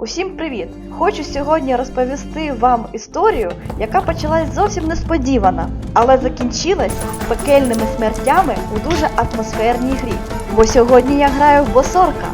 Усім привіт! Хочу сьогодні розповісти вам історію, яка почалась зовсім несподівано, але закінчилась пекельними смертями у дуже атмосферній грі. Бо сьогодні я граю в босорка.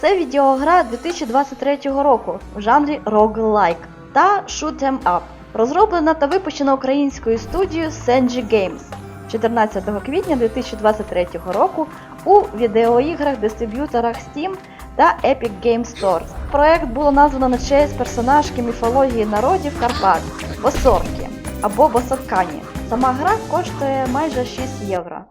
Це відеогра 2023 року в жанрі roguelike та shoot 'em up. Розроблена та випущена українською студією Senji Games 14 квітня 2023 року у відеоіграх дистриб'юторах Steam та Epic Games Stores. Проект було названо на честь персонажки міфології народів Карпат Босорки або Босоркані. Сама гра коштує майже 6 євро.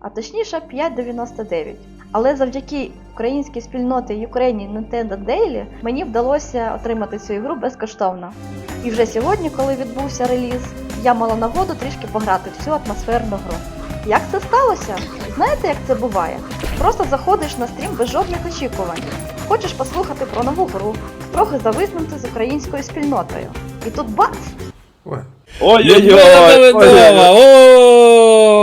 а точніше 5,99. Але завдяки українській спільноті Ukrainian Nintendo Daily мені вдалося отримати цю ігру безкоштовно. І вже сьогодні, коли відбувся реліз, я мала нагоду трішки пограти в цю атмосферну гру. Як це сталося? Знаєте, як це буває? Просто заходиш на стрім без жодних очікувань. Хочеш послухати про нову гру, трохи зависнути з українською спільнотою. І тут бац! Ой.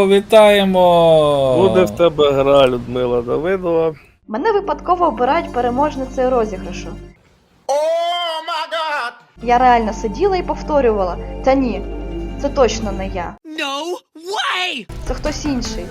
О, вітаємо! Буде в тебе гра Людмила Давидова. Мене випадково обирають переможницею розіграшу. Я реально сиділа і повторювала: та ні, це точно не я. No way! Це хтось інший.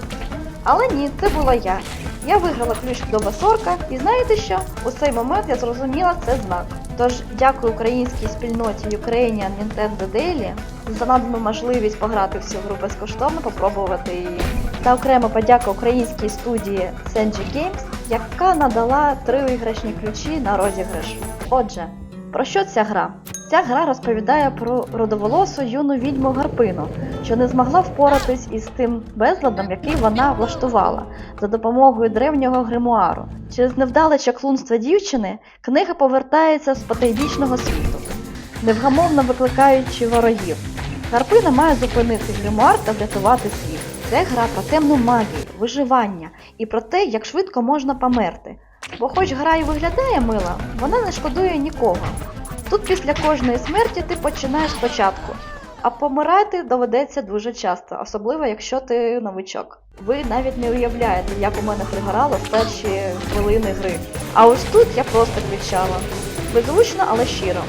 Але ні, це була я. Я виграла ключ до Басорка, і знаєте що? У цей момент я зрозуміла це знак. Тож дякую українській спільноті Ukrainian Nintendo Daily за надану можливість пограти в цю гру безкоштовно, попробувати її. Та окремо подяка українській студії Senji Games, яка надала три виграшні ключі на розіграш. Отже, про що ця гра? Ця гра розповідає про родоволосу юну відьму Гарпину, що не змогла впоратись із тим безладом, який вона влаштувала за допомогою древнього гримуару. Через невдале чаклунство дівчини книга повертається з потайбічного світу, невгамовно викликаючи ворогів. Гарпина має зупинити гримуар та врятувати світ. Це гра про темну магію, виживання і про те, як швидко можна померти. Бо хоч гра і виглядає мила, вона не шкодує нікого. Тут після кожної смерті ти починаєш спочатку, а помирати доведеться дуже часто, особливо якщо ти новичок. Ви навіть не уявляєте, як у мене пригорало в перші хвилини гри. А ось тут я просто кричала. Беззвучно, але щиро.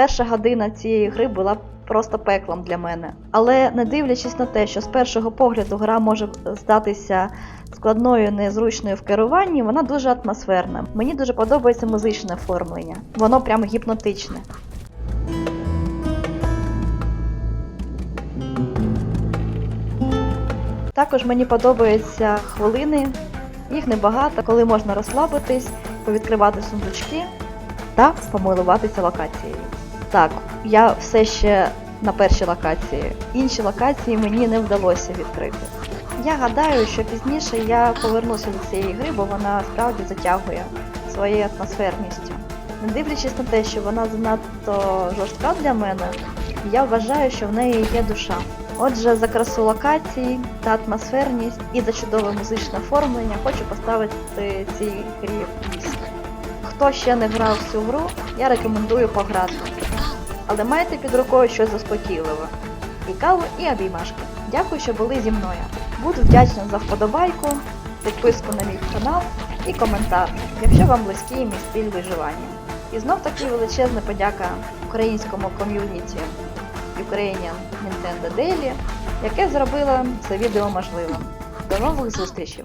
Перша година цієї гри була просто пеклом для мене. Але не дивлячись на те, що з першого погляду гра може здатися складною, незручною в керуванні, вона дуже атмосферна. Мені дуже подобається музичне оформлення. Воно прямо гіпнотичне. Також мені подобаються хвилини, їх небагато, коли можна розслабитись, повідкривати сундучки та помилуватися локацією. Так, я все ще на першій локації. Інші локації мені не вдалося відкрити. Я гадаю, що пізніше я повернуся до цієї гри, бо вона справді затягує своєю атмосферністю. Не дивлячись на те, що вона занадто жорстка для мене, я вважаю, що в неї є душа. Отже, за красу локацій та атмосферність і за чудове музичне оформлення хочу поставити цій грі 8. Хто ще не грав в цю гру, я рекомендую пограти. Але майте під рукою щось заспокійливе. І каву, і обіймашки. Дякую, що були зі мною. Буду вдячна за вподобайку, підписку на мій канал і коментар, якщо вам близький мій стиль виживання. І знов таки величезна подяка українському ком'юніті Ukrainian Nintendo Daily, яке зробило це відео можливим. До нових зустрічей!